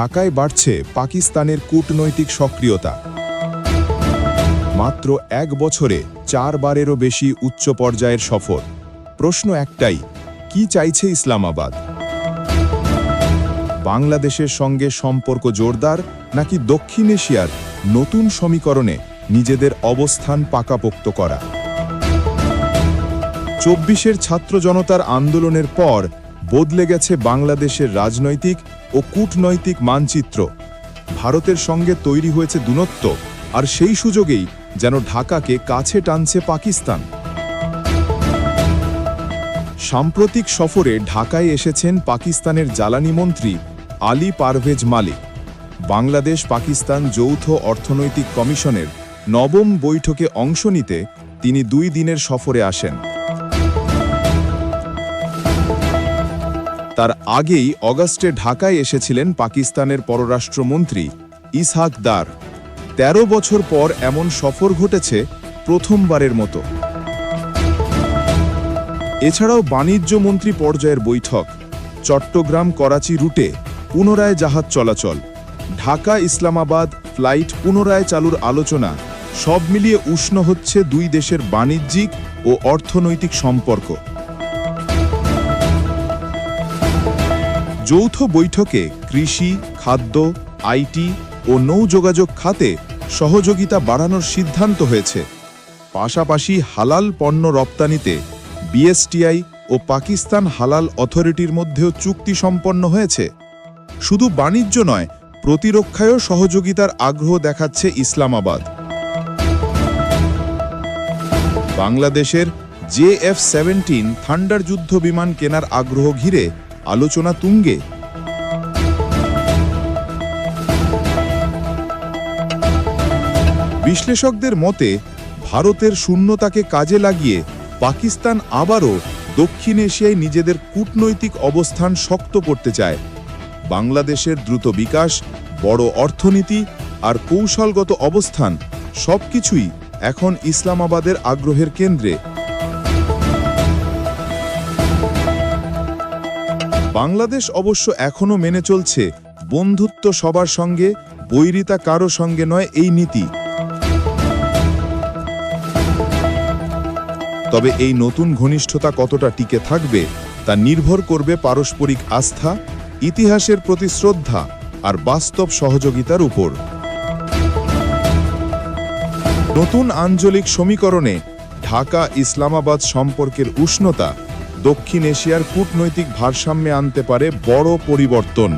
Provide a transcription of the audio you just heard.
ঢাকায় বাড়ছে পাকিস্তানের কূটনৈতিক সক্রিয়তা। মাত্র এক বছরে চারবারেরও বেশি উচ্চ পর্যায়ের সফর। প্রশ্ন একটাই, কি চাইছে ইসলামাবাদ? বাংলাদেশের সঙ্গে সম্পর্ক জোরদার নাকি দক্ষিণ এশিয়ার নতুন সমীকরণে নিজেদের অবস্থান পাকাপোক্ত করা? চব্বিশের ছাত্র জনতার আন্দোলনের পর বদলে গেছে বাংলাদেশের রাজনৈতিক ও কূটনৈতিক মানচিত্র। ভারতের সঙ্গে তৈরি হয়েছে দূরত্ব, আর সেই সুযোগেই যেন ঢাকাকে কাছে টানছে পাকিস্তান। সাম্প্রতিক সফরে ঢাকায় এসেছেন পাকিস্তানের জ্বালানি মন্ত্রী আলী পারভেজ মালিক। বাংলাদেশ পাকিস্তান যৌথ অর্থনৈতিক কমিশনের নবম বৈঠকে অংশ নিতে তিনি দুই দিনের সফরে আসেন। তার আগেই অগাস্টে ঢাকায় এসেছিলেন পাকিস্তানের পররাষ্ট্রমন্ত্রী ইসহাক দার। ১৩ বছর পর এমন সফর ঘটেছে প্রথমবারের মতো। এছাড়াও বাণিজ্য মন্ত্রী পর্যায়ের বৈঠক, চট্টগ্রাম করাচি রুটে পুনরায় জাহাজ চলাচল, ঢাকা ইসলামাবাদ ফ্লাইট পুনরায় চালুর আলোচনা, সব মিলিয়ে উষ্ণ হচ্ছে দুই দেশের বাণিজ্যিক ও অর্থনৈতিক সম্পর্ক। যৌথ বৈঠকে কৃষি, খাদ্য আইটি ও নৌযোগাযোগ খাতে সহযোগিতা বাড়ানোর সিদ্ধান্ত হয়েছে। পাশাপাশি হালাল পণ্য রপ্তানিতে বিএসটিআই ও পাকিস্তান হালাল অথরিটির মধ্যেও চুক্তি সম্পন্ন হয়েছে। শুধু বাণিজ্য নয়, প্রতিরক্ষায়ও সহযোগিতার আগ্রহ দেখাচ্ছে ইসলামাবাদ। বাংলাদেশের জে এফ সেভেন্টিন থান্ডার যুদ্ধ বিমান কেনার আগ্রহ ঘিরে আলোচনা তুঙ্গে। বিশ্লেষকদের মতে, ভারতের শূন্যতাকে কাজে লাগিয়ে পাকিস্তান আবারও দক্ষিণ এশিয়ায় নিজেদের কূটনৈতিক অবস্থান শক্ত করতে চায়। বাংলাদেশের দ্রুত বিকাশ, বড় অর্থনীতি আর কৌশলগত অবস্থান সবকিছুই এখন ইসলামাবাদের আগ্রহের কেন্দ্রে। বাংলাদেশ অবশ্য এখনও মেনে চলছে, বন্ধুত্ব সবার সঙ্গে, বৈরিতা কারও সঙ্গে নয় এই নীতি। তবে এই নতুন ঘনিষ্ঠতা কতটা টিকে থাকবে, তা নির্ভর করবে পারস্পরিক আস্থা, ইতিহাসের প্রতি শ্রদ্ধা আর বাস্তব সহযোগিতার উপর। নতুন আঞ্চলিক সমীকরণে ঢাকা ইসলামাবাদ সম্পর্কের উষ্ণতা দক্ষিণ এশিয়ার কূটনৈতিক ভারসাম্যে আনতে পারে বড় পরিবর্তন।